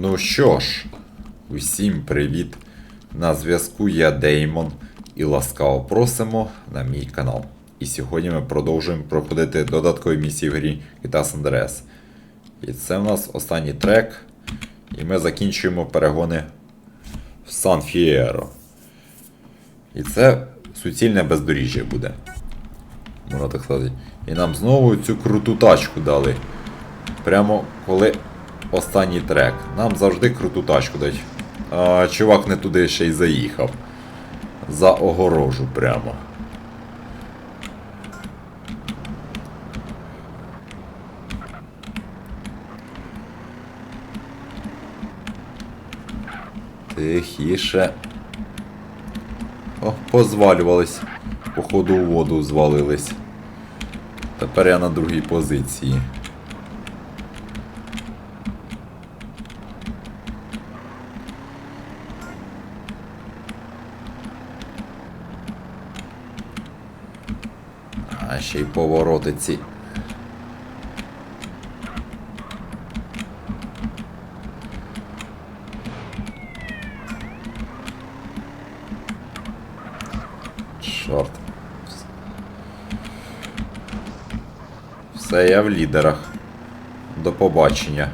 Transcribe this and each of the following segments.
Ну що ж, усім привіт! На зв'язку я Деймон і ласкаво просимо на мій канал. І сьогодні ми продовжуємо проходити додаткові місії в грі San Andreas. І це в нас останній трек. І ми закінчуємо перегони в Сан Фієро. І це суцільне бездоріжжя буде. Можна так сказати. І нам знову цю круту тачку дали. Прямо коли останній трек. Нам завжди круту тачку дають. А чувак не туди ще й заїхав. За огорожу прямо. Тихіше. О, позвалювались. Походу у воду звалились. Тепер я на другій позиції. А ще й повороти ці. Чорт. Все, я в лідерах. До побачення.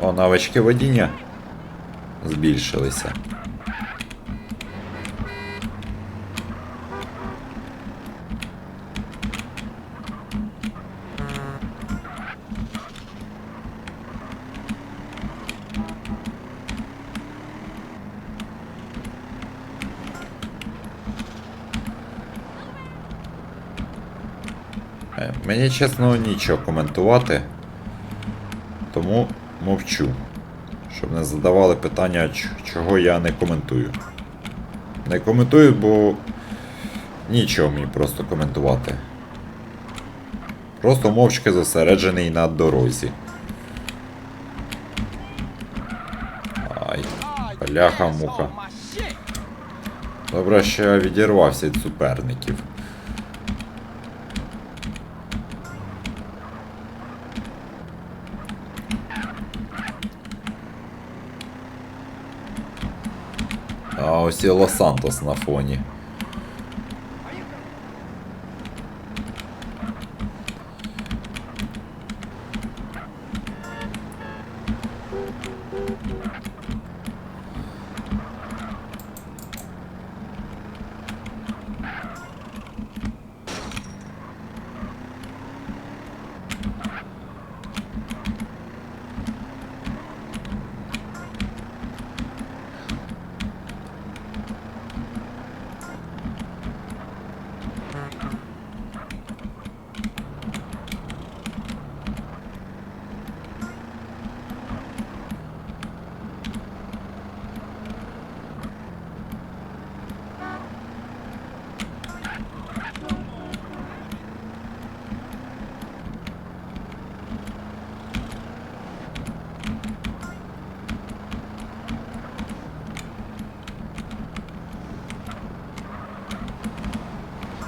О, навички водіння збільшилися. Е, Мені чесно нічого коментувати. Тому мовчу. Щоб не задавали питання, чого я не коментую. Не коментую, бо нічого мені просто коментувати. Просто мовчки зосереджений на дорозі. Ай, бляха муха. Добре, що я відірвався від суперників. А ось і Лос-Сантос на фоні.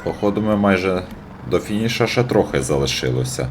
Походу, ми майже до фініша ще трохи залишилося.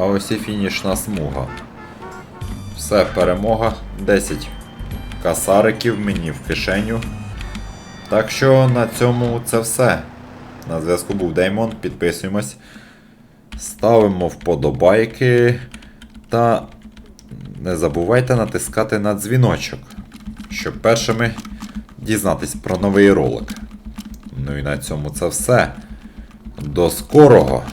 А ось і фінішна смуга. Все, перемога. 10 касариків мені в кишеню. Так що на цьому це все. На зв'язку був Деймон. Підписуємось. Ставимо вподобайки. Та не забувайте натискати на дзвіночок, щоб першими дізнатись про новий ролик. Ну і на цьому це все. До скорого!